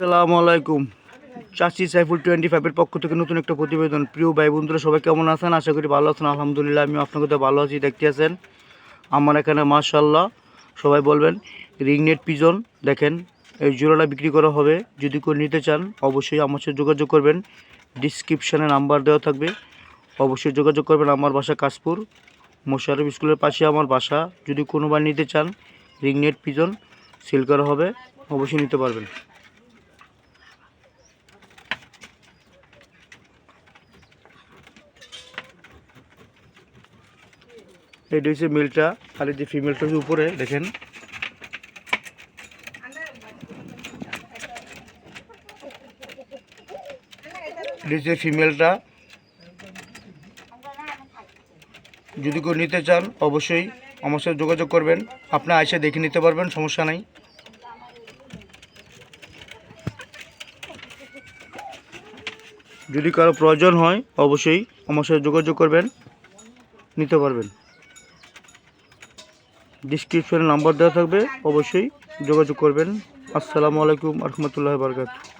আসসালামু আলাইকুম। চাচি সাইফুল টোয়েন্টি ফাইভের পক্ষ থেকে নতুন একটা প্রতিবেদন। প্রিয় ভাই, বন্ধুরা, সবাই কেমন আছেন? আশা করি ভালো আছেন। আলহামদুলিল্লাহ আমি আপনাকে তো ভালো আছি, দেখতে আছেন? আমার এখানে মার্শাল্লাহ সবাই বলবেন, রিংনেট পিজন, দেখেন, এই জোড়াটা বিক্রি করা হবে। যদি কেউ নিতে চান, অবশ্যই আমার সাথে যোগাযোগ করবেন। ডিসক্রিপশানে নাম্বার দেওয়া থাকবে। অবশ্যই যোগাযোগ করবেন আমার বাসা কাশপুর মোশারফ স্কুলের পাশে আমার বাসা। যদি কোনোবার নিতে চান, রিংনেট পিজন, সেল করা হবে, অবশ্যই নিতে পারবেন। এটা হচ্ছে মেলটা। আর এই যে ফিমেলটা হচ্ছে উপরে, দেখেন। এটা হচ্ছে ফিমেলটা যদি কেউ নিতে চান, অবশ্যই আমার সাথে যোগাযোগ করবেন। আপনার এসে দেখে নিতে পারবেন, সমস্যা নাই। যদি কারও প্রয়োজন হয়, অবশ্যই আমার সাথে যোগাযোগ করবেন, নিতে পারবেন। ডিসক্রিপশনে নাম্বার দেওয়া থাকবে অবশ্যই যোগাযোগ করবেন। আসসালামু আলাইকুম রহমতুল্লাহ বারকাত